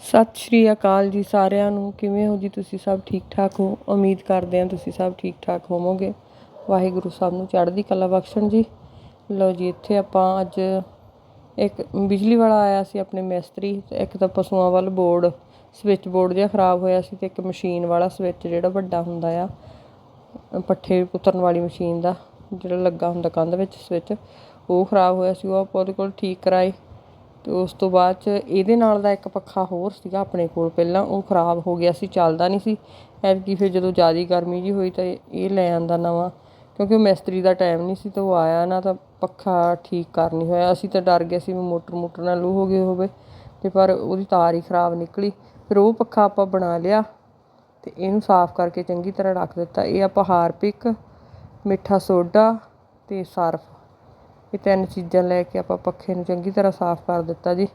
ਸਤਿ ਸ਼੍ਰੀ ਅਕਾਲ ਜੀ ਸਾਰਿਆਂ ਨੂੰ। ਕਿਵੇਂ ਹੋ ਜੀ ਤੁਸੀਂ ਸਭ ਠੀਕ ਠਾਕ ਹੋ? ਉਮੀਦ ਕਰਦੇ ਹਾਂ ਤੁਸੀਂ ਸਭ ਠੀਕ ਠਾਕ ਹੋਵੋਗੇ। ਵਾਹਿਗੁਰੂ ਸਭ ਨੂੰ ਚੜ੍ਹਦੀ ਕਲਾ ਬਖਸ਼ਣ ਜੀ। ਲਓ ਜੀ, ਇੱਥੇ ਆਪਾਂ ਅੱਜ ਇੱਕ ਬਿਜਲੀ ਵਾਲਾ ਆਇਆ ਸੀ ਆਪਣੇ ਮਿਸਤਰੀ। ਤੇ ਇੱਕ ਤਾਂ ਪਸ਼ੂਆਂ ਵੱਲ ਬੋਰਡ, ਸਵਿਚ ਬੋਰਡ ਜਿਹਾ ਖਰਾਬ ਹੋਇਆ ਸੀ ਤੇ ਇੱਕ ਮਸ਼ੀਨ ਵਾਲਾ ਸਵਿਚ ਜਿਹੜਾ ਵੱਡਾ ਹੁੰਦਾ ਆ, ਪੱਠੇ ਉਤਰਨ ਵਾਲੀ ਮਸ਼ੀਨ ਦਾ ਜਿਹੜਾ ਲੱਗਾ ਹੁੰਦਾ ਕੰਧ ਵਿੱਚ ਸਵਿਚ, ਉਹ ਖਰਾਬ ਹੋਇਆ ਸੀ, ਉਹ ਆਪਾਂ ਉਹਦੇ ਕੋਲ ਠੀਕ ਕਰਾਏ। ਅਤੇ ਉਸ ਤੋਂ ਬਾਅਦ ਚ ਇਹਦੇ ਨਾਲ ਦਾ ਇੱਕ ਪੱਖਾ ਹੋਰ ਸੀਗਾ ਆਪਣੇ ਕੋਲ। ਪਹਿਲਾਂ ਉਹ ਖਰਾਬ ਹੋ ਗਿਆ ਸੀ, ਚੱਲਦਾ ਨਹੀਂ ਸੀ। ਐਤਕੀ ਫਿਰ ਜਦੋਂ ਜ਼ਿਆਦਾ ਗਰਮੀ ਜਿਹੀ ਹੋਈ ਤਾਂ ਇਹ ਲੈ ਆਂਦਾ ਨਵਾਂ। ਕਿਉਂਕਿ ਉਹ ਮਿਸਤਰੀ ਦਾ ਟਾਈਮ ਨਹੀਂ ਸੀ, ਤਾਂ ਉਹ ਆਇਆ ਨਾ ਤਾਂ ਪੱਖਾ ਠੀਕ ਕਰ ਨਹੀਂ ਹੋਇਆ। ਅਸੀਂ ਤਾਂ ਡਰ ਗਏ ਸੀ ਵੀ ਮੋਟਰ ਮੋਟਰ ਨਾਲ ਲੂ ਹੋ ਗਈ ਹੋਵੇ ਅਤੇ ਪਰ ਉਹਦੀ ਤਾਰ ਹੀ ਖਰਾਬ ਨਿਕਲੀ। ਫਿਰ ਉਹ ਪੱਖਾ ਆਪਾਂ ਬਣਾ ਲਿਆ ਅਤੇ ਇਹਨੂੰ ਸਾਫ਼ ਕਰਕੇ ਚੰਗੀ ਤਰ੍ਹਾਂ ਰੱਖ ਦਿੱਤਾ। ਇਹ ਆਪਾਂ ਹਾਰਪਿਕ, ਮਿੱਠਾ ਸੋਡਾ ਅਤੇ ਸਰਫ। ਇਹ ਤਿੰਨ ਚੀਜ਼ਾਂ ਲੈ ਕੇ ਆਪਾਂ ਪੱਖੇ ਨੂੰ ਚੰਗੀ ਤਰ੍ਹਾਂ ਸਾਫ਼ ਕਰ ਦਿੱਤਾ ਜੀ।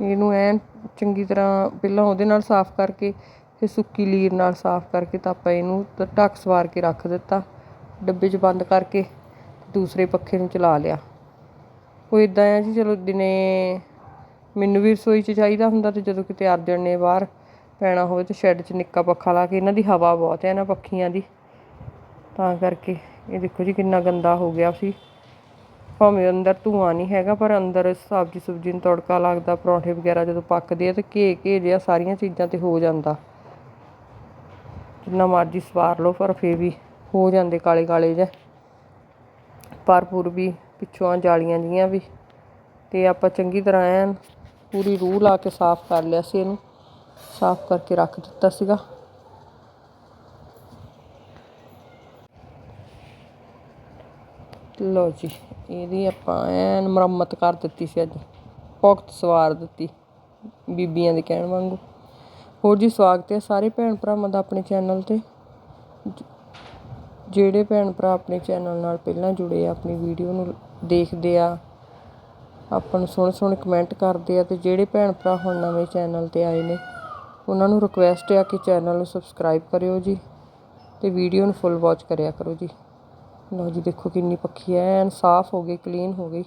ਇਹਨੂੰ ਐਨ ਚੰਗੀ ਤਰ੍ਹਾਂ ਪਹਿਲਾਂ ਉਹਦੇ ਨਾਲ ਸਾਫ਼ ਕਰਕੇ, ਫਿਰ ਸੁੱਕੀ ਲੀਰ ਨਾਲ ਸਾਫ਼ ਕਰਕੇ ਤਾਂ ਆਪਾਂ ਇਹਨੂੰ ਢੱਕ ਸਵਾਰ ਕੇ ਰੱਖ ਦਿੱਤਾ। ਡੱਬੇ 'ਚ ਬੰਦ ਕਰਕੇ ਦੂਸਰੇ ਪੱਖੇ ਨੂੰ ਚਲਾ ਲਿਆ। ਉਹ ਇਦਾਂ ਆ ਜੀ ਚਲੋ ਦਿਨੇ ਮੈਨੂੰ ਵੀ ਰਸੋਈ 'ਚ ਚਾਹੀਦਾ ਹੁੰਦਾ ਤੇ ਜਦੋਂ ਕਿਤੇ ਅਰਜਨ ਨੇ ਬਾਹਰ ਪੈਣਾ ਹੋਵੇ ਤੇ ਸ਼ੈੱਡ 'ਚ ਨਿੱਕਾ ਪੱਖਾ ਲਾ ਕੇ ਇਹਨਾਂ ਦੀ ਹਵਾ ਬਹੁਤ ਹੈ ਇਹਨਾਂ ਪੱਖੀਆਂ ਦੀ। ਤਾਂ ਕਰਕੇ ਦੇਖੋ ਜੀ ਕਿੰਨਾ ਗੰਦਾ ਹੋ ਗਿਆ ਸੀ। ਭਾਵੇਂ ਅੰਦਰ ਧੂਆਂ ਨਹੀਂ ਹੈਗਾ, ਪਰ ਅੰਦਰ ਸਬਜ਼ੀ ਸੁਬਜ਼ੀ ਨੂੰ ਤੜਕਾ ਲੱਗਦਾ, ਪਰੌਂਠੇ ਵਗੈਰਾ ਜਦੋਂ ਪੱਕਦੇ ਆ ਤੇ ਘੇ ਘੇ ਜਿਹਾ ਸਾਰੀਆਂ ਚੀਜ਼ਾਂ ਤੇ ਹੋ ਜਾਂਦਾ। ਜਿੰਨਾ ਮਰਜ਼ੀ ਸਵਾਰ ਲਓ, ਪਰ ਫੇਰ ਵੀ ਹੋ ਜਾਂਦੇ ਕਾਲੇ ਕਾਲੇ ਜਿਹੇ। ਪਰ ਪੂਰ ਵੀ ਪਿੱਛੋਂ ਜਾਲੀਆਂ ਜੀਆਂ ਵੀ। ਤੇ ਆਪਾਂ ਚੰਗੀ ਤਰ੍ਹਾਂ ਐਨ ਪੂਰੀ ਰੂਹ ਲਾ ਕੇ ਸਾਫ਼ ਕਰ ਲਿਆ ਸੀ ਇਹਨੂੰ। ਸਾਫ਼ ਕਰਕੇ ਰੱਖ ਦਿੱਤਾ ਸੀਗਾ। ਲਓ ਜੀ, ਇਹਦੀ ਆਪਾਂ ਐਨ ਮੁਰੰਮਤ ਕਰ ਦਿੱਤੀ ਸੀ ਅੱਜ। ਪੁਖਤ ਸਵਾਰ ਦਿੱਤੀ ਬੀਬੀਆਂ ਦੇ ਕਹਿਣ ਵਾਂਗੂ। ਹੋਰ ਜੀ, ਸਵਾਗਤ ਹੈ ਸਾਰੇ ਭੈਣ ਭਰਾਵਾਂ ਦਾ ਆਪਣੇ ਚੈਨਲ ਤੇ। ਜਿਹੜੇ ਭੈਣ ਭਰਾ ਆਪਣੇ ਚੈਨਲ ਨਾਲ ਪਹਿਲਾਂ ਜੁੜੇ ਆ, ਆਪਣੀ ਵੀਡੀਓ ਨੂੰ ਦੇਖਦੇ ਆ, ਆਪਾਂ ਨੂੰ ਸੋਹਣੇ ਸੋਹਣੇ ਕਮੈਂਟ ਕਰਦੇ ਆ, ਤੇ ਜਿਹੜੇ ਭੈਣ ਭਰਾ ਹੁਣ ਨਵੇਂ ਚੈਨਲ ਤੇ ਆਏ ਨੇ, ਉਹਨਾਂ ਨੂੰ ਰਿਕੁਐਸਟ ਆ ਕਿ ਚੈਨਲ ਨੂੰ ਸਬਸਕ੍ਰਾਈਬ ਕਰਿਓ ਜੀ, ਤੇ ਵੀਡੀਓ ਨੂੰ ਫੁੱਲ ਵਾਚ ਕਰਿਆ ਕਰੋ ਜੀ। ਲਓ ਜੀ, ਦੇਖੋ ਕਿੰਨੀ ਪੱਖੀ ਐਨ ਸਾਫ਼ ਹੋ ਗਈ ਕਲੀਨ ਹੋ ਗਈ।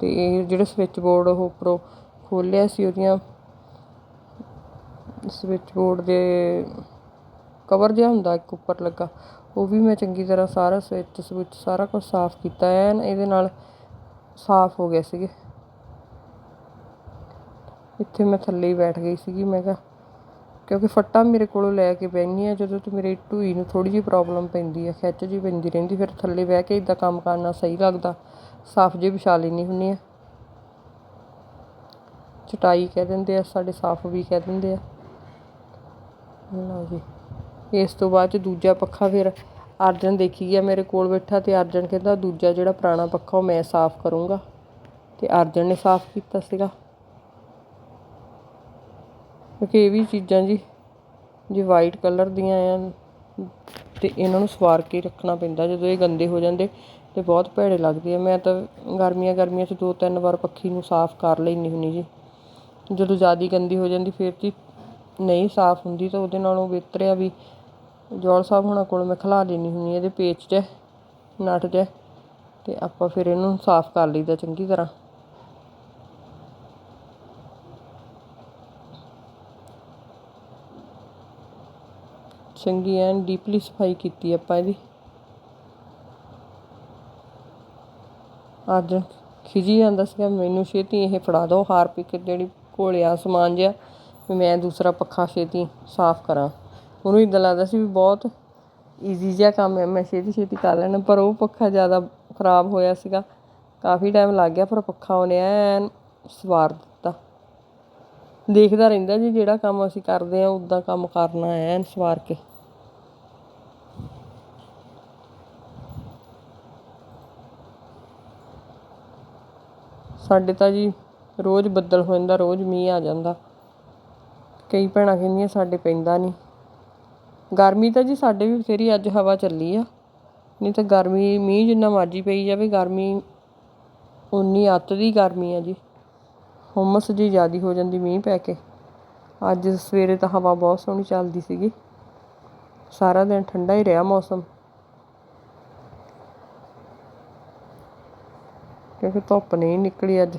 ਤੇ ਇਹ ਜਿਹੜੇ ਸਵਿਚ ਬੋਰਡ ਉਹ ਉੱਪਰੋਂ ਖੋਲਿਆ ਸੀ ਉਹਦੀਆਂ। ਸਵਿਚ ਬੋਰਡ ਦੇ ਕਵਰ ਜਿਹਾ ਹੁੰਦਾ, ਇੱਕ ਉੱਪਰ ਲੱਗਾ। ਉਹ ਵੀ ਮੈਂ ਚੰਗੀ ਤਰ੍ਹਾਂ ਸਾਰਾ ਸਵਿਚ ਸਵਿਚ ਸਾਰਾ ਕੁਝ ਸਾਫ਼ ਕੀਤਾ ਐਨ ਇਹਦੇ ਨਾਲ ਸਾਫ਼ ਹੋ ਗਏ ਸੀਗੇ। ਇੱਥੇ ਮੈਂ ਥੱਲੇ ਹੀ ਬੈਠ ਗਈ ਸੀਗੀ, ਮੈਂ ਕਿਹਾ ਕਿਉਂਕਿ ਫੱਟਾ ਮੇਰੇ ਕੋਲੋਂ ਲੈ ਕੇ ਬਹਿਨੀ ਆ ਜਦੋਂ ਤੋਂ ਮੇਰੇ ਢੂਈ ਨੂੰ ਥੋੜ੍ਹੀ ਜਿਹੀ ਪ੍ਰੋਬਲਮ ਪੈਂਦੀ ਹੈ ਖਿੱਚ ਜਿਹੀ ਪੈਂਦੀ ਰਹਿੰਦੀ, ਫਿਰ ਥੱਲੇ ਬਹਿ ਕੇ ਇੱਦਾਂ ਕੰਮ ਕਰਨਾ ਸਹੀ ਲੱਗਦਾ। ਸਾਫ਼ ਜੀ ਵਿਛਾ ਲੈਣੀ ਹੁੰਦੀ ਆ। ਚਟਾਈ ਕਹਿ ਦਿੰਦੇ ਆ, ਸਾਡੇ ਸਾਫ਼ ਵੀ ਕਹਿ ਦਿੰਦੇ ਆ। ਲਓ ਜੀ। ਇਸ ਤੋਂ ਬਾਅਦ ਚ ਦੂਜਾ ਪੱਖਾ ਫਿਰ ਅਰਜਨ ਦੇਖੀ ਗਿਆ ਮੇਰੇ ਕੋਲ ਬੈਠਾ ਤੇ ਅਰਜਨ ਕਹਿੰਦਾ, ਦੂਜਾ ਜਿਹੜਾ ਪੁਰਾਣਾ ਪੱਖਾ ਉਹ ਮੈਂ ਸਾਫ਼ ਕਰੂੰਗਾ। ਤੇ ਅਰਜਨ ਨੇ ਸਾਫ਼ ਕੀਤਾ ਸੀਗਾ। ਕਿਉਂਕਿ ਇਹ ਵੀ ਚੀਜ਼ਾਂ ਜੀ, ਜੇ ਵਾਈਟ ਕਲਰ ਦੀਆਂ ਆ, ਤੇ ਇਹਨਾਂ ਨੂੰ ਸਵਾਰ ਕੇ ਰੱਖਣਾ ਪੈਂਦਾ ਜਦੋਂ ਇਹ ਗੰਦੇ ਹੋ ਜਾਂਦੇ, ਤੇ ਬਹੁਤ ਭੈੜੇ ਲੱਗਦੇ ਆ। ਮੈਂ ਤਾਂ ਗਰਮੀਆਂ ਗਰਮੀਆਂ 'ਚ ਦੋ ਤਿੰਨ ਵਾਰ ਪੱਖੀ ਨੂੰ ਸਾਫ਼ ਕਰ ਲੈਂਦੀ ਹੁੰਦੀ ਜੀ। ਜਦੋਂ ਜ਼ਿਆਦਾ ਗੰਦੀ ਹੋ ਜਾਂਦੀ, ਫਿਰ ਜੀ ਨਹੀਂ ਸਾਫ਼ ਹੁੰਦੀ, ਤਾਂ ਉਹਦੇ ਨਾਲੋਂ ਬਿਹਤਰ ਆ ਵੀ ਜੋਲ ਸਾਹਿਬ ਹੁਣਾਂ ਕੋਲ ਮੈਂ ਖਿਲਾ ਲੈਂਦੀ ਹੁੰਦੀ ਇਹਦੇ ਪੇਚ 'ਚ ਨਟ 'ਚ, ਤੇ ਆਪਾਂ ਫਿਰ ਇਹਨੂੰ ਸਾਫ਼ ਕਰ ਲਈਦਾ ਚੰਗੀ ਤਰ੍ਹਾਂ। ਚੰਗੀ ਐਨ ਡੀਪਲੀ ਸਫ਼ਾਈ ਕੀਤੀ ਆਪਾਂ ਇਹਦੀ। ਅੱਜ ਖਿਜੀ ਜਾਂਦਾ ਸੀਗਾ, ਮੈਨੂੰ ਛੇਤੀ ਇਹ ਫੜਾ ਦਿਓ ਹਾਰਪਿਕ ਜਿਹੜੀ ਘੋਲਿਆ ਸਮਾਨ ਜਿਹਾ, ਵੀ ਮੈਂ ਦੂਸਰਾ ਪੱਖਾ ਛੇਤੀ ਸਾਫ਼ ਕਰਾਂ। ਉਹਨੂੰ ਇਦਾਂ ਲੱਗਦਾ ਸੀ ਵੀ ਬਹੁਤ ਈਜ਼ੀ ਜਿਹਾ ਕੰਮ ਹੈ, ਮੈਂ ਛੇਤੀ ਛੇਤੀ ਕਰ ਲੈਣਾ, ਪਰ ਉਹ ਪੱਖਾ ਜ਼ਿਆਦਾ ਖਰਾਬ ਹੋਇਆ ਸੀਗਾ। ਕਾਫੀ ਟਾਈਮ ਲੱਗ ਗਿਆ, ਪਰ ਪੱਖਾ ਉਹਨੇ ਐਨ ਸਵਾਰ ਦੇਖਦਾ ਰਹਿੰਦਾ ਜੀ ਜਿਹੜਾ ਕੰਮ ਅਸੀਂ ਕਰਦੇ ਆ ਉਦਾਂ ਕੰਮ ਕਰਨਾ ਐਨ ਸਵਾਰ ਕੇ। ਸਾਡੇ ਤਾਂ ਜੀ ਰੋਜ਼ ਬੱਦਲ ਹੋ ਜਾਂਦਾ, ਰੋਜ਼ ਮੀਂਹ ਆ ਜਾਂਦਾ। ਕਈ ਭੈਣਾਂ ਕਹਿੰਦੀਆਂ ਸਾਡੇ ਪੈਂਦਾ ਨਹੀਂ। ਗਰਮੀ ਤਾਂ ਜੀ ਸਾਡੇ ਵੀ ਬਥੇਰੀ, ਅੱਜ ਹਵਾ ਚੱਲੀ ਆ। ਨਹੀਂ ਤਾਂ ਗਰਮੀ, ਮੀਂਹ ਜਿੰਨਾ ਮਰਜ਼ੀ ਪਈ ਜਾਵੇ, ਗਰਮੀ ਉਨੀ ਅੱਤ ਦੀ ਗਰਮੀ ਆ ਜੀ। ਹੁੰਮਸ ਜੀ ਜ਼ਿਆਦੀ ਹੋ ਜਾਂਦੀ ਮੀਂਹ ਪੈ ਕੇ। ਅੱਜ ਸਵੇਰੇ ਤਾਂ ਹਵਾ ਬਹੁਤ ਸੋਹਣੀ ਚੱਲਦੀ ਸੀਗੀ। ਸਾਰਾ ਦਿਨ ਠੰਡਾ ਹੀ ਰਿਹਾ ਮੌਸਮ। ਕਿਉਂਕਿ ਧੁੱਪ ਨਹੀਂ ਨਿਕਲੀ ਅੱਜ।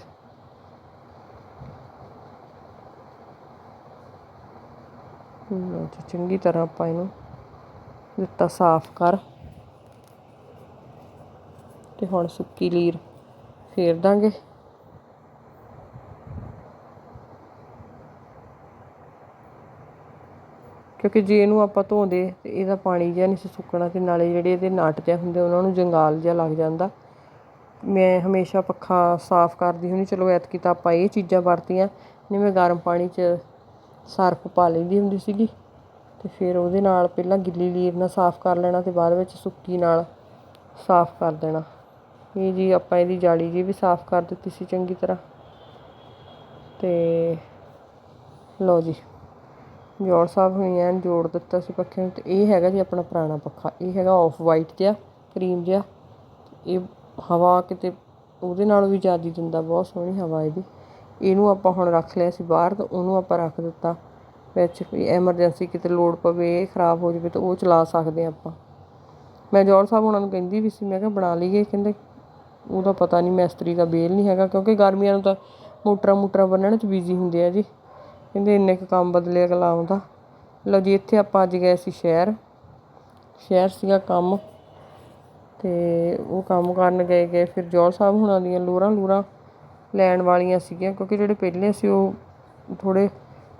ਲੋ ਚੰਗੀ ਤਰ੍ਹਾਂ ਆਪਾਂ ਇਹਨੂੰ ਦਿੱਤਾ ਸਾਫ਼ ਕਰ। ਤੇ ਹੁਣ ਸੁੱਕੀ ਲੀਰ ਫੇਰ ਦਾਂਗੇ। ਕਿਉਂਕਿ ਜੇ ਇਹਨੂੰ ਆਪਾਂ ਧੋਂਦੇ ਤਾਂ ਇਹਦਾ ਪਾਣੀ ਜਿਹਾ ਨਹੀਂ ਸੀ ਸੁੱਕਣਾ ਅਤੇ ਨਾਲੇ ਜਿਹੜੇ ਇਹਦੇ ਨਟ ਜਿਹਾ ਹੁੰਦੇ ਉਹਨਾਂ ਨੂੰ ਜੰਗਾਲ ਜਿਹਾ ਲੱਗ ਜਾਂਦਾ। ਮੈਂ ਹਮੇਸ਼ਾ ਪੱਖਾ ਸਾਫ਼ ਕਰਦੀ ਹੁੰਦੀ, ਚਲੋ ਐਤਕੀ ਤਾਂ ਆਪਾਂ ਇਹ ਚੀਜ਼ਾਂ ਵਰਤੀਆਂ, ਨਹੀਂ ਮੈਂ ਗਰਮ ਪਾਣੀ 'ਚ ਸਰਫ ਪਾ ਲੈਂਦੀ ਹੁੰਦੀ ਸੀਗੀ ਅਤੇ ਫਿਰ ਉਹਦੇ ਨਾਲ ਪਹਿਲਾਂ ਗਿੱਲੀ ਲੀਰ ਨਾਲ ਸਾਫ਼ ਕਰ ਲੈਣਾ ਅਤੇ ਬਾਅਦ ਵਿੱਚ ਸੁੱਕੀ ਨਾਲ ਸਾਫ਼ ਕਰ ਦੇਣਾ। ਇਹ ਜੀ ਆਪਾਂ ਇਹਦੀ ਜਾਲੀ ਜੀ ਵੀ ਸਾਫ਼ ਕਰ ਦਿੱਤੀ ਸੀ ਚੰਗੀ ਤਰ੍ਹਾਂ। ਅਤੇ ਲਓ ਜੀ। ਜੋੜ ਸਾਹਿਬ ਹੋਈ ਐਨ ਜੋੜ ਦਿੱਤਾ ਸੀ ਪੱਖੇ ਨੂੰ, ਤੇ ਇਹ ਹੈਗਾ ਜੀ ਆਪਣਾ ਪੁਰਾਣਾ ਪੱਖਾ। ਇਹ ਹੈਗਾ ਆਫ ਵਾਈਟ ਜਿਹਾ ਕਰੀਮ ਜਿਹਾ। ਇਹ ਹਵਾ ਕਿਤੇ, ਉਹਦੇ ਨਾਲੋਂ ਵੀ ਜ਼ਿਆਦਾ ਦਿੰਦਾ, ਬਹੁਤ ਸੋਹਣੀ ਹਵਾ ਇਹਦੀ। ਇਹਨੂੰ ਆਪਾਂ ਹੁਣ ਰੱਖ ਲਿਆ ਸੀ ਬਾਹਰ, ਤਾਂ ਉਹਨੂੰ ਆਪਾਂ ਰੱਖ ਦਿੱਤਾ। ਵਿੱਚ ਵੀ ਐਮਰਜੈਂਸੀ ਕਿਤੇ ਲੋੜ ਪਵੇ, ਇਹ ਖਰਾਬ ਹੋ ਜਾਵੇ, ਤਾਂ ਉਹ ਚਲਾ ਸਕਦੇ ਆਪਾਂ। ਮੈਂ ਜੋੜ ਸਾਹਿਬ ਉਹਨਾਂ ਨੂੰ ਕਹਿੰਦੀ ਵੀ ਸੀ, ਮੈਂ ਕਿਹਾ ਬਣਾ ਲਈਏ, ਕਹਿੰਦੇ ਉਹਦਾ ਪਤਾ ਨਹੀਂ, ਮਿਸਤਰੀ ਦਾ ਬੇਲ ਨਹੀਂ ਹੈਗਾ, ਕਿਉਂਕਿ ਗਰਮੀਆਂ ਨੂੰ ਤਾਂ ਮੋਟਰਾਂ ਮੋਟਰਾਂ ਬੰਨਣ 'ਚ ਬਿਜ਼ੀ ਹੁੰਦੇ ਆ ਜੀ। ਕਹਿੰਦੇ ਇੰਨੇ ਕੁ ਕੰਮ ਬਦਲੇ ਅਗਲਾ ਆਉਂਦਾ। ਲਓ ਜੀ, ਇੱਥੇ ਆਪਾਂ ਅੱਜ ਗਏ ਸੀ ਸ਼ਹਿਰ। ਸ਼ਹਿਰ ਸੀਗਾ ਕੰਮ ਤੇ ਉਹ ਕੰਮ ਕਰਨ ਗਏ ਗਏ ਫਿਰ ਜੋਲ ਸਾਹਿਬ ਹੁਣਾਂ ਦੀਆਂ ਲੋਰਾਂ ਲੂਰਾਂ ਲੈਣ ਵਾਲੀਆਂ ਸੀਗੀਆਂ, ਕਿਉਂਕਿ ਜਿਹੜੇ ਪਹਿਲੇ ਸੀ ਉਹ ਥੋੜੇ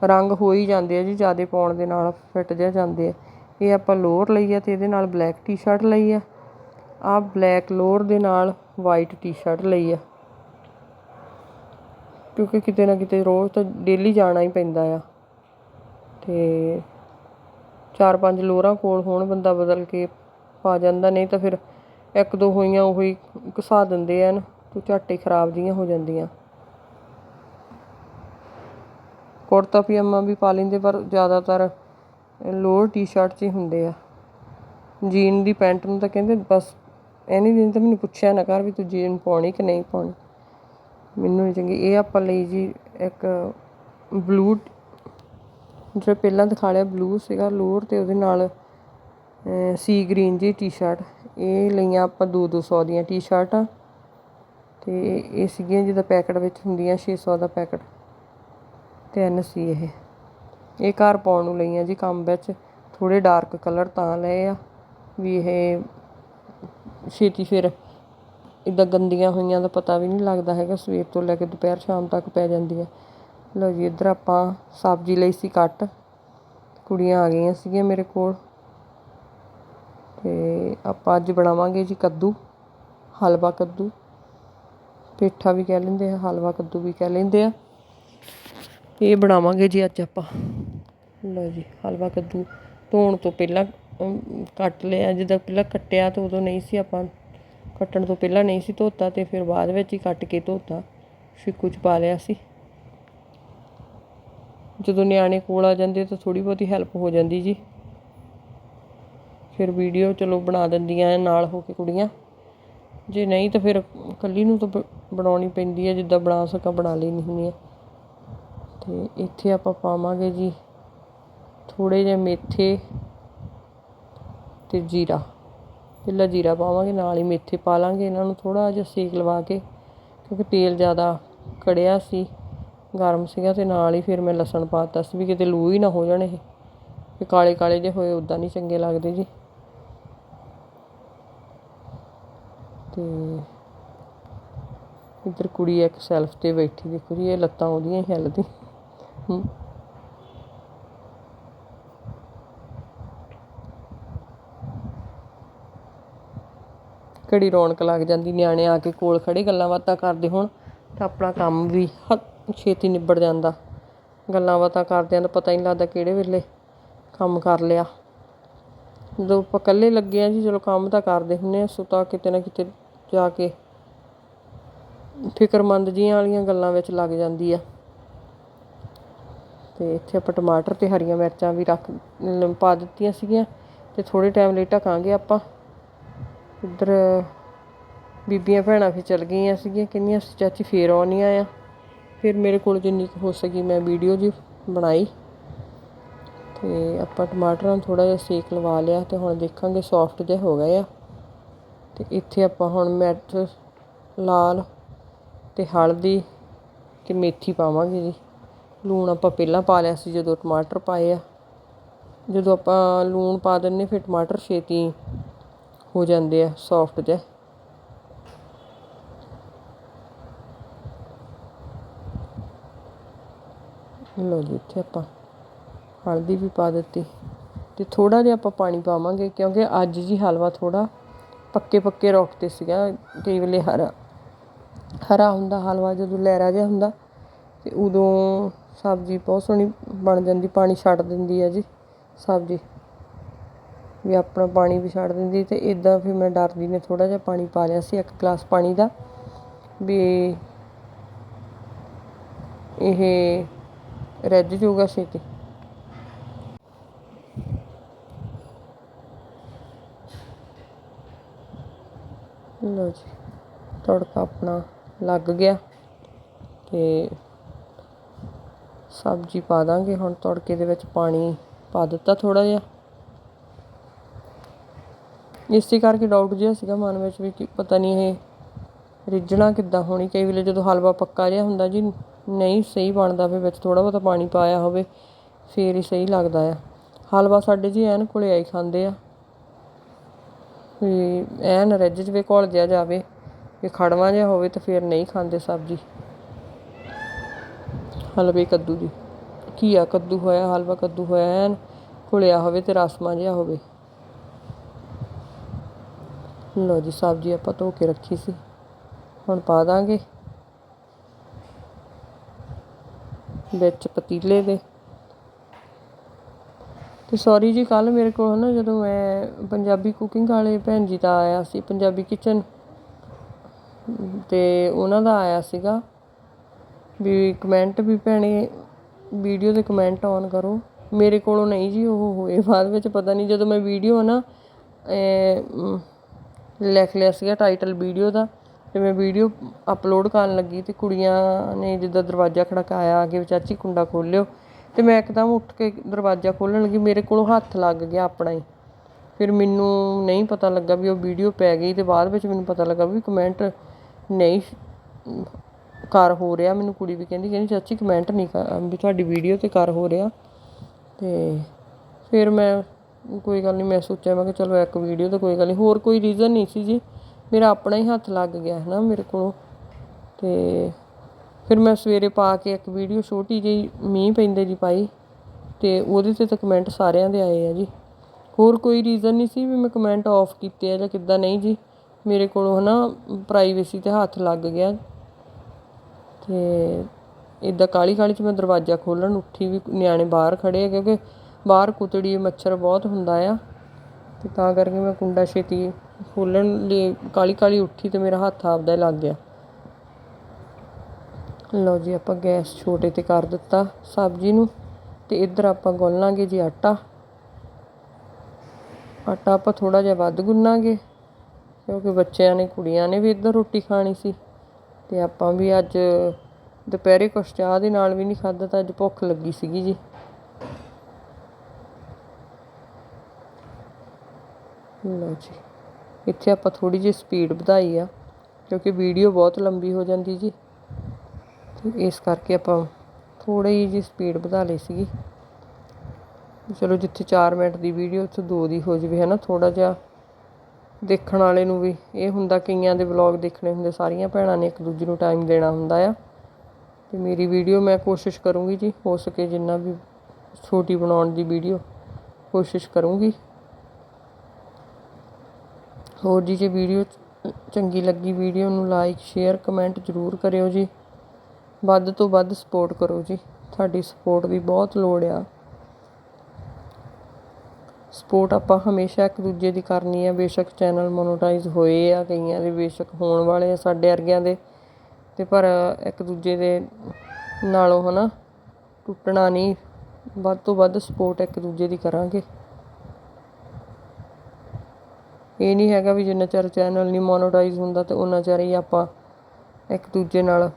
ਰੰਗ ਹੋ ਹੀ ਜਾਂਦੇ ਆ ਜੀ, ਜਿਆਦੇ ਪਾਉਣ ਦੇ ਨਾਲ ਫਿੱਟ ਜਿਹਾ ਜਾਂਦੇ ਆ। ਇਹ ਆਪਾਂ ਲੋਅਰ ਲਈ ਆ ਤੇ ਇਹਦੇ ਨਾਲ ਬਲੈਕ ਟੀ-ਸ਼ਰਟ ਲਈ ਆ। ਆ ਬਲੈਕ ਲੋਅਰ ਦੇ ਨਾਲ ਵਾਈਟ ਟੀ-ਸ਼ਰਟ ਲਈ ਆ। ਕਿਉਂਕਿ ਕਿਤੇ ਨਾ ਕਿਤੇ ਰੋਜ਼ ਤਾਂ ਡੇਲੀ ਜਾਣਾ ਹੀ ਪੈਂਦਾ ਆ। ਅਤੇ ਚਾਰ ਪੰਜ ਲੋਰਾਂ ਕੋਲ ਹੋਣ ਬੰਦਾ ਬਦਲ ਕੇ ਪਾ ਜਾਂਦਾ, ਨਹੀਂ ਤਾਂ ਫਿਰ ਇੱਕ ਦੋ ਹੋਈਆਂ ਉਹੀ ਘਸਾ ਦਿੰਦੇ ਹਨ ਤੂੰ ਤੇ ਝੱਟ ਹੀ ਖਰਾਬ ਜੀਆਂ ਹੋ ਜਾਂਦੀਆਂ। ਕੁੜਤਾ ਪਜਾਮਾ ਵੀ ਪਾ ਲੈਂਦੇ, ਪਰ ਜ਼ਿਆਦਾਤਰ ਲੋਅਰ ਟੀ-ਸ਼ਰਟ 'ਚ ਹੀ ਹੁੰਦੇ ਆ। ਜੀਨ ਦੀ ਪੈਂਟ ਨੂੰ ਤਾਂ ਕਹਿੰਦੇ ਬਸ, ਐਨੀ ਦਿਨ ਤਾਂ ਮੈਨੂੰ ਪੁੱਛਿਆ ਨਾ ਕਰ ਵੀ ਤੂੰ ਜੀਨ ਪਾਉਣੀ ਕਿ ਨਹੀਂ ਪਾਉਣੀ। ਮੈਨੂੰ ਨਹੀਂ ਚੰਗੀ। ਇਹ ਆਪਾਂ ਲਈ ਜੀ ਇੱਕ ਬਲੂ ਜਿਹੜਾ ਪਹਿਲਾਂ ਦਿਖਾ ਲਿਆ ਬਲੂ ਸੀਗਾ ਲੋਅਰ ਤੇ ਉਹਦੇ ਨਾਲ ਸੀ ਗ੍ਰੀਨ ਜੀ ਟੀ-ਸ਼ਰਟ ਇਹ ਲਈਆਂ ਆਪਾਂ 2 200 ਦੀਆਂ ਟੀ-ਸ਼ਰਟਾਂ ਤੇ ਇਹ ਸੀਗੀਆਂ ਜਿਹਦਾ ਪੈਕਟ ਵਿੱਚ ਹੁੰਦੀਆਂ 600 ਦਾ ਪੈਕਟ। ਤਿੰਨ ਸੀ ਇਹ। ਇਹ ਘਰ ਪਾਉਣ ਨੂੰ ਲਈਆਂ ਜੀ ਕੰਮ ਵਿੱਚ। ਥੋੜੇ ਡਾਰਕ ਕਲਰ ਤਾਂ ਲਏ ਆ। ਵੀ ਇਹ ਛੇਤੀ ਫਿਰ ਇਦਾਂ ਗੰਦੀਆਂ ਹੋਈਆਂ ਦਾ ਪਤਾ ਵੀ ਨਹੀਂ ਲੱਗਦਾ ਹੈਗਾ, ਸਵੇਰ ਤੋਂ ਲੈ ਕੇ ਦੁਪਹਿਰ, ਸ਼ਾਮ ਤੱਕ ਪੈ ਜਾਂਦੀ ਹੈ ਲਓ ਜੀ, ਇੱਧਰ ਆਪਾਂ ਸਬਜ਼ੀ ਲਈ ਸੀ ਕੱਟ। ਕੁੜੀਆਂ ਆ ਗਈਆਂ ਸੀਗੀਆਂ ਮੇਰੇ ਕੋਲ। ਤੇ ਆਪਾਂ ਅੱਜ ਬਣਾਵਾਂਗੇ ਜੀ ਕੱਦੂ, ਹਲਵਾ ਕੱਦੂ। ਪੇਠਾ ਵੀ ਕਹਿ ਲੈਂਦੇ ਆ, ਹਲਵਾ ਕੱਦੂ ਵੀ ਕਹਿ ਲੈਂਦੇ ਆ। ਇਹ ਬਣਾਵਾਂਗੇ ਜੀ ਅੱਜ ਆਪਾਂ। ਲਓ ਜੀ, ਹਲਵਾ ਕੱਦੂ ਧੋਣ ਤੋਂ ਪਹਿਲਾਂ ਕੱਟ ਲਿਆ। ਜਦੋਂ ਪਹਿਲਾਂ ਕੱਟਿਆ ਤਾਂ ਉਦੋਂ ਨਹੀਂ ਸੀ ਆਪਾਂ ਕੱਟਣ ਤੋਂ ਪਹਿਲਾਂ ਨਹੀਂ ਸੀ ਧੋਤਾ ਤੇ ਫਿਰ ਬਾਅਦ ਵਿੱਚ ਹੀ ਕੱਟ ਕੇ ਧੋਤਾ। ਛਿੱਕੂ 'ਚ ਪਾ ਲਿਆ ਸੀ। ਜਦੋਂ ਨਿਆਣੇ ਕੋਲ ਆ ਜਾਂਦੇ ਤਾਂ ਥੋੜੀ ਬਹੁਤੀ ਹੈਲਪ ਹੋ ਜਾਂਦੀ ਜੀ। ਫਿਰ ਵੀਡੀਓ ਚਲੋ ਬਣਾ ਦਿੰਦੀਆਂ ਨਾਲ ਹੋ ਕੇ ਕੁੜੀਆਂ। ਜੇ ਨਹੀਂ ਤਾਂ ਫਿਰ ਇਕੱਲੀ ਨੂੰ ਤਾਂ ਬਣਾਉਣੀ ਪੈਂਦੀ ਹੈ, ਜਿੱਦਾਂ ਬਣਾ ਸਕਾਂ, ਬਣਾ ਲੈਣੀ ਹੁੰਦੀ ਹੈ। ਤੇ ਇੱਥੇ ਆਪਾਂ ਪਾਵਾਂਗੇ ਜੀ ਥੋੜੇ ਜਿਹੇ ਮੇਥੇ ਤੇ ਜੀਰਾ। ਪਹਿਲਾਂ ਜੀਰਾ ਪਾਵਾਂਗੇ, ਨਾਲ ਹੀ ਮੇਥੇ ਪਾ ਲਾਂਗੇ। ਇਹਨਾਂ ਨੂੰ ਥੋੜ੍ਹਾ ਜਿਹਾ ਸੇਕ ਲਵਾ ਕੇ, ਕਿਉਂਕਿ ਤੇਲ ਜ਼ਿਆਦਾ ਕੜਿਆ ਸੀ, ਗਰਮ ਸੀਗਾ ਅਤੇ ਨਾਲ ਹੀ ਫਿਰ ਮੈਂ ਲਸਣ ਪਾ ਦਿੱਤਾ ਸੀ ਵੀ ਕਿਤੇ ਲੂ ਹੀ ਨਾ ਹੋ ਜਾਣ ਇਹ। ਵੀ ਕਾਲੇ ਕਾਲੇ ਜਿਹੇ ਹੋਏ ਉੱਦਾਂ ਨਹੀਂ ਚੰਗੇ ਲੱਗਦੇ ਜੀ। ਤੇ ਇੱਧਰ ਕੁੜੀ ਇੱਕ ਸੈਲਫ ਤੇ ਬੈਠੀ, ਦੇਖੋ ਜੀ, ਇਹ ਲੱਤਾਂ ਉਹਦੀਆਂ ਹੀ ਹਿੱਲਦੀ ਘੜੀ ਰੌਣਕ ਲੱਗ ਜਾਂਦੀ, ਨਿਆਣੇ ਆ ਕੇ ਕੋਲ ਖੜ੍ਹੇ, ਗੱਲਾਂ ਬਾਤਾਂ ਕਰਦੇ ਹੋਣ, ਤਾਂ ਆਪਣਾ ਕੰਮ ਵੀ ਛੇਤੀ ਨਿਬੜ ਜਾਂਦਾ। ਗੱਲਾਂ ਬਾਤਾਂ ਕਰਦਿਆਂ ਦਾ ਪਤਾ ਹੀ ਨਹੀਂ ਲੱਗਦਾ ਕਿਹੜੇ ਵੇਲੇ ਕੰਮ ਕਰ ਲਿਆ। ਜਦੋਂ ਆਪਾਂ ਇਕੱਲੇ ਲੱਗੇ ਹਾਂ ਜੀ, ਚਲੋ ਕੰਮ ਤਾਂ ਕਰਦੇ ਹੁੰਦੇ ਹਾਂ ਸੋ ਤਾਂ ਕਿਤੇ ਨਾ ਕਿਤੇ ਜਾ ਕੇ ਫਿਕਰਮੰਦ ਜੀਆਂ ਵਾਲੀਆਂ ਗੱਲਾਂ ਵਿੱਚ ਲੱਗ ਜਾਂਦੀ ਆ। ਤੇ ਇੱਥੇ ਆਪਾਂ ਟਮਾਟਰ ਤੇ ਹਰੀਆਂ ਮਿਰਚਾਂ ਵੀ ਰੱਖ, ਪਾ ਦਿੱਤੀਆਂ ਸੀਗੀਆਂ, ਤੇ ਥੋੜੇ ਟਾਈਮ ਲਈ ਢਕਾਂਗੇ ਆਪਾਂ। ਇੱਧਰ ਬੀਬੀਆਂ ਭੈਣਾਂ ਫਿਰ ਚਲ ਗਈਆਂ ਸੀਗੀਆਂ, ਕਹਿੰਦੀਆਂ ਚਾਚੀ ਫਿਰ ਆਉਂਦੀਆਂ ਆ। ਫਿਰ ਮੇਰੇ ਕੋਲ ਜਿੰਨੀ ਕੁ ਹੋ ਸਕੀ ਮੈਂ ਵੀਡੀਓ ਜੀ ਬਣਾਈ। ਤੇ ਆਪਾਂ ਟਮਾਟਰਾਂ ਨੂੰ ਥੋੜਾ ਜਿਹਾ ਸੇਕ ਲਵਾ ਲਿਆ ਤੇ ਹੁਣ ਦੇਖਾਂਗੇ ਸੌਫਟ ਜਿਹਾ ਹੋ ਗਏ ਆ। ਤੇ ਇੱਥੇ ਆਪਾਂ ਹੁਣ ਮਿਰਚ, ਲਾਲ ਤੇ ਹਲਦੀ ਤੇ ਮੇਥੀ ਪਾਵਾਂਗੇ ਜੀ। ਲੂਣ ਆਪਾਂ ਪਹਿਲਾਂ ਪਾ ਲਿਆ ਸੀ ਜਦੋਂ ਟਮਾਟਰ ਪਾਏ ਆ। ਜਦੋਂ ਆਪਾਂ ਲੂਣ ਪਾ ਦਿੰਨੇ ਫਿਰ ਟਮਾਟਰ ਛੇਤੀ ਹੋ ਜਾਂਦੇ ਆ ਸੌਫਟ ਜਿਹੇ। ਲਓ ਜੀ, ਇੱਥੇ ਆਪਾਂ ਹਲਦੀ ਵੀ ਪਾ ਦਿੱਤੀ ਤੇ ਥੋੜਾ ਜਿਹਾ ਆਪਾਂ ਪਾਣੀ ਪਾਵਾਂਗੇ ਕਿਉਂਕਿ ਅੱਜ ਜੀ ਹਲਵਾ ਥੋੜਾ ਪੱਕੇ ਪੱਕੇ ਰੋਕਤੇ ਸੀਗਾ, ਕਈ ਵੇਲੇ ਹਰਾ ਹਰਾ ਹੁੰਦਾ ਹਲਵਾ ਜਦੋਂ ਲਹਿਰਾ ਜਿਹਾ ਹੁੰਦਾ ਤੇ ਉਦੋਂ ਸਬਜ਼ੀ ਬਹੁਤ ਸੋਹਣੀ ਬਣ ਜਾਂਦੀ, ਪਾਣੀ ਛੱਡ ਦਿੰਦੀ ਹੈ ਜੀ ਸਬਜ਼ੀ। ਵੀ ਆਪਣਾ ਪਾਣੀ ਵੀ ਛੱਡ ਦਿੰਦੀ ਅਤੇ ਇੱਦਾਂ ਫਿਰ ਮੈਂ ਡਰਦੀ ਨੇ ਥੋੜ੍ਹਾ ਜਿਹਾ ਪਾਣੀ ਪਾ ਲਿਆ ਸੀ, ਇੱਕ ਗਲਾਸ ਪਾਣੀ ਦਾ। ਵੀ ਇਹ ਰੱਜ ਜੂਗਾ ਛੇਤੀ। ਲਓ ਜੀ, ਤੜਕਾ ਆਪਣਾ ਲੱਗ ਗਿਆ ਤੇ ਸਬਜ਼ੀ ਪਾ ਦਾਂਗੇ। ਹੁਣ ਤੜਕੇ ਦੇ ਵਿੱਚ ਪਾਣੀ ਪਾ ਦਿੱਤਾ ਥੋੜਾ ਜਿਹਾ। ਇਸੇ ਕਰਕੇ ਡਾਊਟ ਜਿਹਾ ਸੀਗਾ ਮਨ ਵਿੱਚ ਵੀ ਕਿ ਪਤਾ ਨਹੀਂ ਇਹ ਰਿੱਝਣਾ ਕਿੱਦਾਂ ਹੋਣੀ। ਕਈ ਵੇਲੇ ਜਦੋਂ ਹਲਵਾ ਪੱਕਾ ਜਿਹਾ ਹੁੰਦਾ ਜੀ, ਨਹੀਂ ਸਹੀ ਬਣਦਾ ਫਿਰ ਵਿੱਚ ਥੋੜ੍ਹਾ ਬਹੁਤਾ ਪਾਣੀ ਪਾਇਆ ਹੋਵੇ, ਫਿਰ ਹੀ ਸਹੀ ਲੱਗਦਾ ਆ। ਹਲਵਾ ਸਾਡੇ ਜੀ ਐਨ ਕੋਲੇ ਆਈ ਖਾਂਦੇ ਆ। ਵੀ ਐਨ ਰਿੱਝ ਜਵੇ ਘੁਲ ਜਿਹਾ ਜਾਵੇ, ਵੀ ਖੜਵਾ ਜਿਹਾ ਹੋਵੇ ਤਾਂ ਫਿਰ ਨਹੀਂ ਖਾਂਦੇ ਸਬਜ਼ੀ। ਹਲਵੇ ਕੱਦੂ ਦੀ। ਘੀਆ ਕੱਦੂ ਹੋਇਆ, ਹਲਵਾ ਕੱਦੂ ਹੋਇਆ, ਐਨ ਘੁਲਿਆ ਹੋਵੇ ਤੇ ਰਸਮਾ ਜਿਹਾ ਹੋਵੇ। ਲਓ ਜੀ, ਸਬਜ਼ੀ ਆਪਾਂ ਧੋ ਕੇ ਰੱਖੀ ਸੀ। ਹੁਣ ਪਾ ਦਾਂਗੇ। ਵਿੱਚ ਪਤੀਲੇ ਦੇ। ਤੇ ਸੌਰੀ ਜੀ ਕੱਲ ਮੇਰੇ ਕੋਲ ਨਾ ਜਦੋਂ ਮੈਂ ਪੰਜਾਬੀ ਕੁਕਿੰਗ ਵਾਲੇ ਭੈਣ ਜੀ ਦਾ ਆਇਆ ਸੀ, ਪੰਜਾਬੀ ਕਿਚਨ ਤੇ ਉਹਨਾਂ ਦਾ ਆਇਆ ਸੀਗਾ ਵੀ ਕਮੈਂਟ ਵੀ ਭੈਣੇ ਵੀਡੀਓ ਦੇ ਕਮੈਂਟ ਔਨ ਕਰੋ। ਮੇਰੇ ਕੋਲੋਂ ਨਹੀਂ ਜੀ, ਉਹ ਹੋਏ। ਬਾਅਦ ਵਿੱਚ ਪਤਾ ਨਹੀਂ, ਜਦੋਂ ਮੈਂ ਵੀਡੀਓ ਨਾ ਲਿਖ ਲਿਆ ਸੀਗਾ ਟਾਈਟਲ ਵੀਡੀਓ ਦਾ ਅਤੇ ਮੈਂ ਵੀਡੀਓ ਅਪਲੋਡ ਕਰਨ ਲੱਗੀ ਅਤੇ ਕੁੜੀਆਂ ਨੇ ਜਿੱਦਾਂ ਦਰਵਾਜ਼ਾ ਖੜਕਾਇਆ ਆ ਕੇ ਵੀ ਚਾਚੀ ਕੁੰਡਾ ਖੋਲਿਓ ਅਤੇ ਮੈਂ ਇੱਕਦਮ ਉੱਠ ਕੇ ਦਰਵਾਜ਼ਾ ਖੋਲਣ ਲੱਗੀ, ਮੇਰੇ ਕੋਲੋਂ ਹੱਥ ਲੱਗ ਗਿਆ ਆਪਣਾ ਹੀ। ਫਿਰ ਮੈਨੂੰ ਨਹੀਂ ਪਤਾ ਲੱਗਾ ਵੀ ਉਹ ਵੀਡੀਓ ਪੈ ਗਈ ਅਤੇ ਬਾਅਦ ਵਿੱਚ ਮੈਨੂੰ ਪਤਾ ਲੱਗਾ ਵੀ ਕਮੈਂਟ ਨਹੀਂ ਕਰ ਹੋ ਰਿਹਾ। ਮੈਨੂੰ ਕੁੜੀ ਵੀ ਕਹਿੰਦੀ ਕਹਿੰਦੀ ਚਾਚੀ ਕਮੈਂਟ ਨਹੀਂ ਕਰ ਵੀ ਤੁਹਾਡੀ ਵੀਡੀਓ ਤੇ ਕਰ ਹੋ ਰਿਹਾ ਅਤੇ ਫਿਰ ਮੈਂ ਕੋਈ ਗੱਲ ਨਹੀਂ, ਮੈਂ ਸੋਚਿਆ ਮੈਂ ਕਿਹਾ ਚਲੋ ਇੱਕ ਵੀਡੀਓ ਤਾਂ ਕੋਈ ਗੱਲ ਨਹੀਂ। ਹੋਰ ਕੋਈ ਰੀਜ਼ਨ ਨਹੀਂ ਸੀ ਜੀ। ਮੇਰਾ ਆਪਣਾ ਹੀ ਹੱਥ ਲੱਗ ਗਿਆ ਹੈ ਨਾ ਮੇਰੇ ਕੋਲੋਂ। ਅਤੇ ਫਿਰ ਮੈਂ ਸਵੇਰੇ ਪਾ ਕੇ ਇੱਕ ਵੀਡੀਓ ਛੋਟੀ ਜਿਹੀ ਮੀਂਹ ਪੈਂਦੇ ਦੀ ਪਾਈ। ਅਤੇ ਉਹਦੇ ਤੇ ਤਾਂ ਕਮੈਂਟ ਸਾਰਿਆਂ ਦੇ ਆਏ ਆ ਜੀ। ਹੋਰ ਕੋਈ ਰੀਜ਼ਨ ਨਹੀਂ ਸੀ ਵੀ ਮੈਂ ਕਮੈਂਟ ਆਫ ਕੀਤੇ ਆ ਜਾਂ ਕਿੱਦਾਂ ਨਹੀਂ ਜੀ। ਮੇਰੇ ਕੋਲੋਂ ਹੈ ਨਾ ਪ੍ਰਾਈਵੇਸੀ ਤੇ ਹੱਥ ਲੱਗ ਗਿਆ। ਅਤੇ ਇੱਦਾਂ ਕਾਹਲੀ ਕਾਹਲੀ ਚ ਮੈਂ ਦਰਵਾਜ਼ਾ ਖੋਲਣ ਉੱਠੀ ਵੀ ਨਿਆਣੇ ਬਾਹਰ ਖੜ੍ਹੇ ਆ ਕਿਉਂਕਿ ਬਾਹਰ ਕੁਤੜੀ, ਮੱਛਰ ਬਹੁਤ ਹੁੰਦਾ ਆ। ਅਤੇ ਤਾਂ ਕਰਕੇ ਮੈਂ ਕੁੰਡਾ ਛੇਤੀ ਖੋਲਣ ਲਈ ਕਾਹਲੀ ਕਾਹਲੀ ਉੱਠੀ ਅਤੇ ਮੇਰਾ ਹੱਥ ਆਪਦਾ ਲੱਗ ਗਿਆ। ਲਓ ਜੀ, ਆਪਾਂ ਗੈਸ ਛੋਟੇ ਤੇ ਕਰ ਦਿੱਤਾ ਸਬਜ਼ੀ ਨੂੰ ਅਤੇ ਇੱਧਰ ਆਪਾਂ ਗੁੰਨ ਜੀ ਆਟਾ। ਆਟਾ ਆਪਾਂ ਥੋੜ੍ਹਾ ਜਿਹਾ ਵੱਧ ਗੁੰਨਾਂਗੇ ਕਿਉਂਕਿ ਬੱਚਿਆਂ ਨੇ, ਕੁੜੀਆਂ ਨੇ ਵੀ ਇੱਧਰ ਰੋਟੀ ਖਾਣੀ ਸੀ। ਅਤੇ ਆਪਾਂ ਵੀ ਅੱਜ ਦੁਪਹਿਰੇ ਕੁਛ ਚਾਹ ਦੇ ਨਾਲ ਵੀ ਨਹੀਂ ਖਾਧਾ ਤਾਂ ਅੱਜ ਭੁੱਖ ਲੱਗੀ ਸੀਗੀ ਜੀ। ਲਓ ਜੀ। ਇੱਥੇ ਆਪਾਂ ਥੋੜੀ ਜਿਹੀ ਸਪੀਡ ਵਧਾਈ ਆ, ਕਿਉਂਕਿ ਵੀਡੀਓ ਬਹੁਤ ਲੰਬੀ ਹੋ ਜਾਂਦੀ ਜੀ। ਤੇ ਇਸ ਕਰਕੇ ਆਪਾਂ ਥੋੜੀ ਜਿਹੀ ਸਪੀਡ ਵਧਾ ਲਈ ਸੀਗੀ। ਚਲੋ ਜਿੱਥੇ 4 ਮਿੰਟ ਦੀ ਵੀਡੀਓ ਉੱਥੇ 2 ਦੀ ਹੋ ਜਵੇ ਨਾ ਥੋੜਾ ਜਿਹਾ ਦੇਖਣ ਵਾਲੇ ਨੂੰ ਵੀ ਇਹ ਹੁੰਦਾ, ਕਈਆਂ ਦੇ ਵਲੌਗ ਦੇਖਣੇ ਹੁੰਦੇ, ਸਾਰੀਆਂ ਭੈਣਾਂ ਨੇ ਇੱਕ ਦੂਜੇ ਨੂੰ ਟਾਈਮ ਦੇਣਾ ਹੁੰਦਾ ਆ। ਤੇ ਮੇਰੀ ਵੀਡੀਓ ਮੈਂ ਕੋਸ਼ਿਸ਼ ਕਰੂੰਗੀ ਜੀ, ਹੋ ਸਕੇ ਜਿੰਨਾ ਵੀ ਛੋਟੀ ਬਣਾਉਣ ਦੀ ਵੀਡੀਓ ਕੋਸ਼ਿਸ਼ ਕਰੂੰਗੀ। ਹੋਰ ਜੀ, ਜੇ ਵੀਡੀਓ ਚੰਗੀ ਲੱਗੀ ਵੀਡੀਓ ਨੂੰ ਲਾਈਕ ਸ਼ੇਅਰ ਕਮੈਂਟ ਜ਼ਰੂਰ ਕਰਿਓ ਜੀ। ਵੱਧ ਤੋਂ ਵੱਧ ਸਪੋਰਟ ਕਰੋ ਜੀ। ਤੁਹਾਡੀ ਸਪੋਰਟ ਦੀ ਬਹੁਤ ਲੋੜ ਆ। ਸਪੋਰਟ ਆਪਾਂ ਹਮੇਸ਼ਾ ਇੱਕ ਦੂਜੇ ਦੀ ਕਰਨੀ ਆ। ਬੇਸ਼ੱਕ ਚੈਨਲ ਮੋਨੋਟਾਈਜ਼ ਹੋਏ ਆ, ਕਈਆਂ ਦੇ ਬੇਸ਼ੱਕ ਹੋਣ ਵਾਲੇ ਆ ਸਾਡੇ ਵਰਗਿਆਂ ਦੇ। ਤੇ ਪਰ ਇੱਕ ਦੂਜੇ ਦੇ ਨਾਲੋਂ ਹਨਾ, ਟੁੱਟਣਾ ਨਹੀਂ। ਵੱਧ ਤੋਂ ਵੱਧ ਸਪੋਰਟ ਇੱਕ ਦੂਜੇ ਦੀ ਕਰਾਂਗੇ। ਇਹ ਨਹੀਂ ਹੈਗਾ ਵੀ ਜਿੰਨਾ ਚਿਰ ਚੈਨਲ ਨਹੀਂ ਮੋਨੋਟਾਈਜ਼ ਹੁੰਦਾ ਅਤੇ ਉਹਨਾਂ ਚਿਰ ਹੀ ਆਪਾਂ ਇੱਕ ਦੂਜੇ ਨਾਲ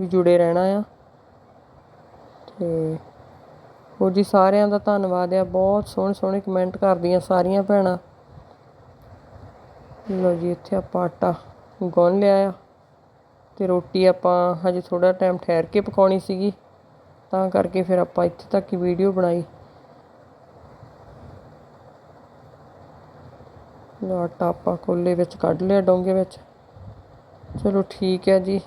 ਵੀ ਜੁੜੇ ਰਹਿਣਾ ਆ। ਅਤੇ ਹੋਰ ਜੀ ਸਾਰਿਆਂ ਦਾ ਧੰਨਵਾਦ ਆ। ਬਹੁਤ ਸੋਹਣੇ ਸੋਹਣੇ ਕਮੈਂਟ ਕਰਦੀਆਂ ਸਾਰੀਆਂ ਭੈਣਾਂ। ਲਓ ਜੀ, ਇੱਥੇ ਆਪਾਂ ਆਟਾ ਗੁੰਨ ਲਿਆ ਆ ਤੇ ਰੋਟੀ ਆਪਾਂ ਹਜੇ ਥੋੜਾ ਟਾਈਮ ਠਹਿਰ ਕੇ ਪਕਾਉਣੀ ਸੀਗੀ। ਤਾਂ ਕਰਕੇ ਫਿਰ ਆਪਾਂ ਇੱਥੇ ਤੱਕ ਹੀ ਵੀਡੀਓ ਬਣਾਈ। ਆਟਾ ਆਪਾਂ ਕੋਲੇ ਵਿੱਚ ਕੱਢ ਲਿਆ ਡੋਂਗੇ ਵਿੱਚ। ਚਲੋ ਠੀਕ ਹੈ ਜੀ।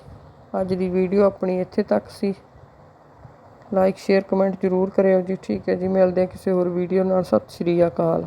ਅੱਜ ਦੀ ਵੀਡੀਓ ਆਪਣੀ ਇੱਥੇ ਤੱਕ ਸੀ। ਲਾਈਕ ਸ਼ੇਅਰ ਕਮੈਂਟ ਜ਼ਰੂਰ ਕਰਿਓ ਜੀ। ਠੀਕ ਹੈ ਜੀ। ਮਿਲਦੇ ਹਾਂ ਕਿਸੇ ਹੋਰ ਵੀਡੀਓ ਨਾਲ। ਸਤਿ ਸ਼੍ਰੀ ਅਕਾਲ।